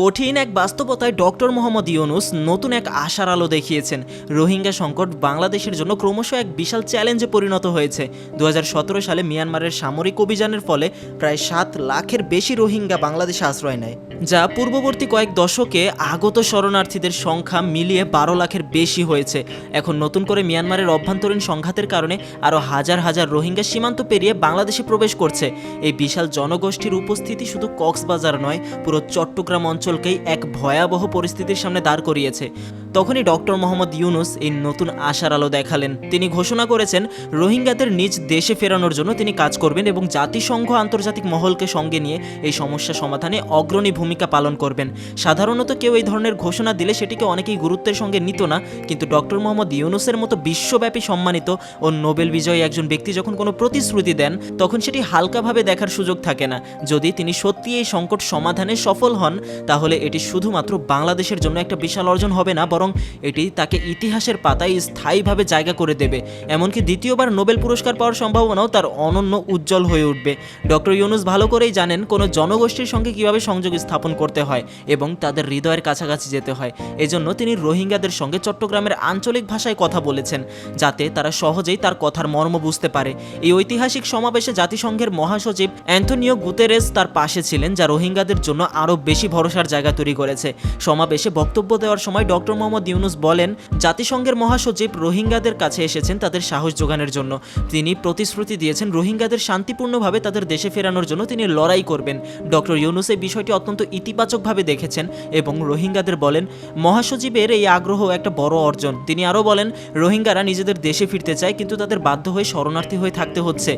কঠিন এক বাস্তবতায় ডক্টর মোহাম্মদ ইউনুস নতুন এক আশার আলো দেখিয়েছেন। রোহিঙ্গা সংকট বাংলাদেশের জন্য ক্রমশ এক বিশাল চ্যালেঞ্জে পরিণত হয়েছে। দু হাজার সতেরো সালে মিয়ানমারের সামরিক অভিযানের ফলে প্রায় সাত লাখের বেশি রোহিঙ্গা বাংলাদেশে আশ্রয় নেয়। যা পূর্ববর্তী কয়েক দশকে আগত শরণার্থীদের সংখ্যা মিলিয়ে বারো লাখের বেশি হয়েছে। এখন নতুন করে মিয়ানমারের অভ্যন্তরীণ সংঘাতের কারণে আরও হাজার হাজার রোহিঙ্গা সীমান্ত পেরিয়ে বাংলাদেশে প্রবেশ করছে। এই বিশাল জনগোষ্ঠীর উপস্থিতি শুধু কক্সবাজার নয়, পুরো চট্টগ্রাম অঞ্চলকেই এক ভয়াবহ পরিস্থিতির সামনে দাঁড় করিয়েছে। তখনই ডক্টর মোহাম্মদ ইউনুস এই নতুন আশার আলো দেখালেন। তিনি ঘোষণা করেছেন, রোহিঙ্গাদের নিজ দেশে ফেরানোর জন্য তিনি কাজ করবেন এবং জাতিসংঘ আন্তর্জাতিক মহলকে সঙ্গে নিয়ে এই সমস্যা সমাধানে অগ্রণী ভূমিকা পালন করবেন। সাধারণত কেউ এই ধরনের ঘোষণা দিলে সেটিকে অনেকেই গুরুত্বের সঙ্গে নিত না, কিন্তু ডক্টর মোহাম্মদ ইউনুসের মতো বিশ্বব্যাপী সম্মানিত ও নোবেল বিজয়ী একজন ব্যক্তি যখন কোনো প্রতিশ্রুতি দেন, তখন সেটি হালকাভাবে দেখার সুযোগ থাকে না। যদি তিনি সত্যি এই সংকট সমাধানে সফল হন, তাহলে এটি শুধুমাত্র বাংলাদেশের জন্য একটা বিশাল অর্জন হবে না, বরং এটি তাকে ইতিহাসের পাতায় স্থায়ীভাবে জায়গা করে দেবে। এমনকি দ্বিতীয়বার নোবেল পুরস্কার পাওয়ার সম্ভাবনাও তার অনন্য উজ্জ্বল হয়ে উঠবে। ডক্টর ইউনুস ভালো করেই জানেন কোনো জনগোষ্ঠীর সঙ্গে কীভাবে সংযোগ স্থাপন করতে হয় এবং তাদের হৃদয়ের কাছাকাছি যেতে হয়। এজন্য তিনি রোহিঙ্গাদের সঙ্গে চট্টগ্রামের আঞ্চলিক ভাষায় কথা বলেছেন, যাতে তারা সহজেই তার কথার মর্ম বুঝতে পারে। এই ঐতিহাসিক সমাবেশে জাতিসংঘের মহাসচিব অ্যান্থনিও গুতেরেস তার পাশে ছিলেন, যা রোহিঙ্গাদের জন্য আরও বেশি ভরসার জায়গা তৈরি করেছে। সমাবেশে বক্তব্য দেওয়ার সময় ডক্টর মোহাম্মদ ইউনুস বলেন, জাতিসংঘের মহাসচিব রোহিঙ্গাদের কাছে এসেছেন তাদের সাহস যোগানের জন্য। তিনি প্রতিশ্রুতি দিয়েছেন রোহিঙ্গাদের শান্তিপূর্ণভাবে তাদের দেশে ফেরানোর জন্য তিনি লড়াই করবেন। ডক্টর ইউনুস এই বিষয়টি অত্যন্ত ইতিবাচকভাবে দেখেছেন এবং রোহিঙ্গাদের বলেন, মহাসচিবের এই আগ্রহ একটা বড় অর্জন। তিনি আরও বলেন, রোহিঙ্গারা নিজেদের দেশে ফিরতে চায়, কিন্তু তাদের বাধ্য হয়ে শরণার্থী হয়ে থাকতে হচ্ছে।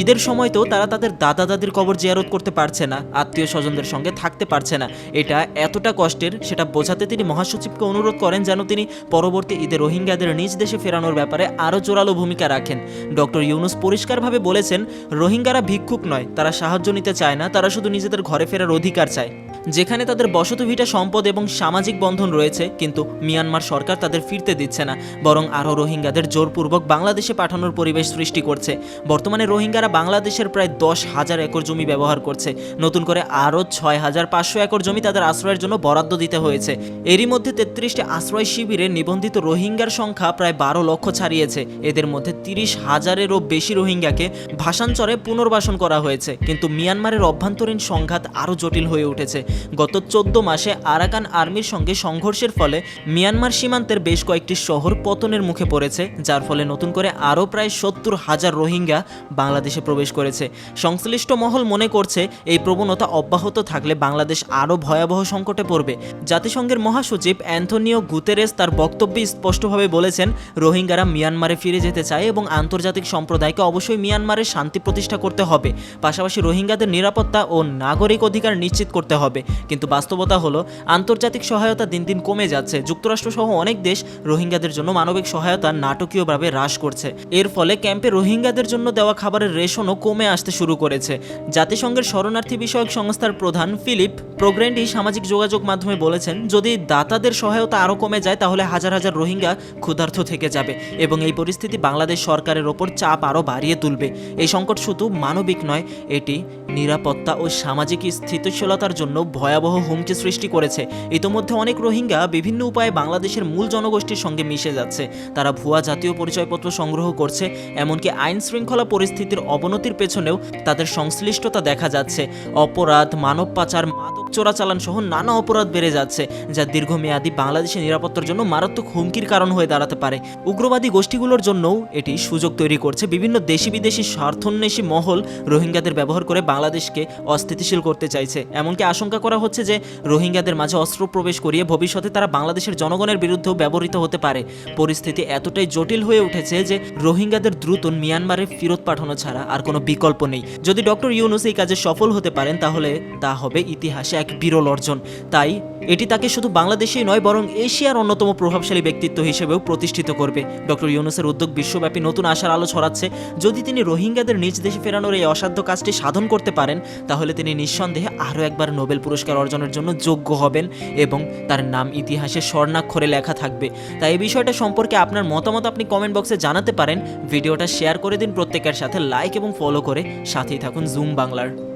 ঈদের সময় তো তারা তাদের দাদা দাদির কবর জিয়ারত করতে পারছে না, আত্মীয় স্বজনদের সঙ্গে থাকতে পারছে না। এটা এতটা কষ্টের, সেটা বোঝাতে তিনি মহাসচিবকে অনুরোধ করেন যেন তিনি পরবর্তী ঈদে রোহিঙ্গাদের নিজ দেশে ফেরানোর ব্যাপারে আরও জোরালো ভূমিকা রাখেন। ডক্টর ইউনুস পরিষ্কারভাবে বলেছেন, রোহিঙ্গারা ভিক্ষুক নয়, তারা সাহায্য নিতে চায় না, তারা শুধু নিজেদের ঘরে ফেরার অধিকার চায়। যেখানে তাদের বসতভিটা সম্পদ এবং সামাজিক বন্ধন রয়েছে, কিন্তু মিয়ানমার সরকার তাদের ফিরতে দিচ্ছে না, বরং আরও রোহিঙ্গাদের জোরপূর্বক বাংলাদেশে পাঠানোর পরিবেশ সৃষ্টি করছে। বর্তমানে রোহিঙ্গারা বাংলাদেশের প্রায় দশ হাজার একর জমি ব্যবহার করছে। নতুন করে আরও ছয় হাজার পাঁচশো একর জমি তাদের আশ্রয়ের জন্য বরাদ্দ দিতে হয়েছে। এরই মধ্যে তেত্রিশটি আশ্রয় শিবিরে নিবন্ধিত রোহিঙ্গার সংখ্যা প্রায় বারো লক্ষ ছাড়িয়েছে। এদের মধ্যে তিরিশ হাজারেরও বেশি রোহিঙ্গাকে ভাষাঞ্চরে পুনর্বাসন করা হয়েছে। কিন্তু মিয়ানমারের অভ্যন্তরীণ সংঘাত আরও জটিল হয়ে উঠেছে। গত চোদ্দ মাসে আরাকান আর্মির সঙ্গে সংঘর্ষের ফলে মিয়ানমার সীমান্তের বেশ কয়েকটি শহর পতনের মুখে পড়েছে, যার ফলে নতুন করে আরও প্রায় সত্তর হাজার রোহিঙ্গা বাংলাদেশে প্রবেশ করেছে। সংশ্লিষ্ট মহল মনে করছে এই প্রবণতা অব্যাহত থাকলে বাংলাদেশ আরও ভয়াবহ সংকটে পড়বে। জাতিসংঘের মহাসচিব অ্যান্থনিও গুতেরেস তার বক্তব্যে স্পষ্টভাবে বলেছেন, রোহিঙ্গারা মিয়ানমারে ফিরে যেতে চায় এবং আন্তর্জাতিক সম্প্রদায়কে অবশ্যই মিয়ানমারে শান্তি প্রতিষ্ঠা করতে হবে। পাশাপাশি রোহিঙ্গাদের নিরাপত্তা ও নাগরিক অধিকার নিশ্চিত করতে হবে। কিন্তু বাস্তবতা হলো, আন্তর্জাতিক সহায়তা দিন দিন কমে যাচ্ছে। যুক্তরাষ্ট্র সহ অনেক দেশ রোহিঙ্গাদের জন্য মানবিক সহায়তা নাটকীয়ভাবে হ্রাস করছে। এর ফলে ক্যাম্পে রোহিঙ্গাদের জন্য দেওয়া খাবারের রেশনও কমে আসতে শুরু করেছে। জাতিসংঘের শরণার্থী বিষয়ক সংস্থার প্রধান ফিলিপ প্রোগ্রেন্ডি সামাজিক যোগাযোগ মাধ্যমে বলেছেন, যদি দাতাদের সহায়তা আরও কমে যায়, তাহলে হাজার হাজার রোহিঙ্গা ক্ষুধার্ত থেকে যাবে এবং এই পরিস্থিতি বাংলাদেশ সরকারের ওপর চাপ আরও বাড়িয়ে তুলবে। এই সংকট শুধু মানবিক নয়, এটি নিরাপত্তা ও সামাজিক স্থিতিশীলতার জন্য ভয়াবহ হুমকি সৃষ্টি করেছে। ইতোমধ্যে অনেক রোহিঙ্গা বিভিন্ন উপায়ে বাংলাদেশের মূল জনগোষ্ঠীর সঙ্গে মিশে যাচ্ছে। তারা ভুয়া জাতীয় পরিচয়পত্র সংগ্রহ করছে, এমনকি আইন শৃঙ্খলা পরিস্থিতির অবনতির পেছনেও তাদের সংশ্লিষ্টতা দেখা যাচ্ছে। অপরাধ, মানব পাচার, মাদক চোরাচালান সহ নানা অপরাধ বেড়ে যাচ্ছে, যা দীর্ঘমেয়াদী বাংলাদেশের নিরাপত্তার জন্য মারাত্মক হুমকির কারণ হয়ে দাঁড়াতে পারে। উগ্রবাদী গোষ্ঠীগুলোর জন্যও এটি সুযোগ তৈরি করছে। বিভিন্ন দেশি বিদেশি স্বার্থন্বেষী মহল রোহিঙ্গাদের ব্যবহার করে বাংলাদেশকে অস্থিতিশীল করতে চাইছে। এমনকি আশঙ্কা করা হচ্ছে যে রোহিঙ্গাদের মাঝে অস্ত্র প্রবেশ করিয়ে ভবিষ্যতে তারা বাংলাদেশের জনগণের বিরুদ্ধেও ব্যবহৃত হতে পারে। পরিস্থিতি এতটাই জটিল হয়ে উঠেছে যে রোহিঙ্গাদের দ্রুত মিয়ানমারে ফেরত পাঠানো ছাড়া আর কোনো বিকল্প নেই। যদি ডক্টর ইউনুস এই কাজে সফল হতে পারেন, তাহলে তা হবে ইতিহাসে এক বিরল অর্জন। তাই এটি তাকে শুধু বাংলাদেশেই নয়, বরং এশিয়ার অন্যতম প্রভাবশালী ব্যক্তিত্ব হিসেবেও প্রতিষ্ঠিত করবে। ডক্টর ইউনুসের উদ্যোগ বিশ্বব্যাপী নতুন আশার আলো ছড়াচ্ছে। যদি তিনি রোহিঙ্গাদের নিজ দেশে ফেরানোর এই অসাধ্য কাজটি সাধন করতে পারেন, তাহলে তিনি নিঃসন্দেহে আরও একবার নোবেল পুরস্কার অর্জনের জন্য যোগ্য হবেন এবং তার নাম ইতিহাসে স্বর্ণাক্ষরে লেখা থাকবে। তাই এই বিষয়টা সম্পর্কে আপনার মতামত আপনি কমেন্ট বক্সে জানাতে পারেন। ভিডিওটা শেয়ার করে দিন প্রত্যেকের সাথে, লাইক এবং ফলো করে সাথেই থাকুন জুম বাংলার।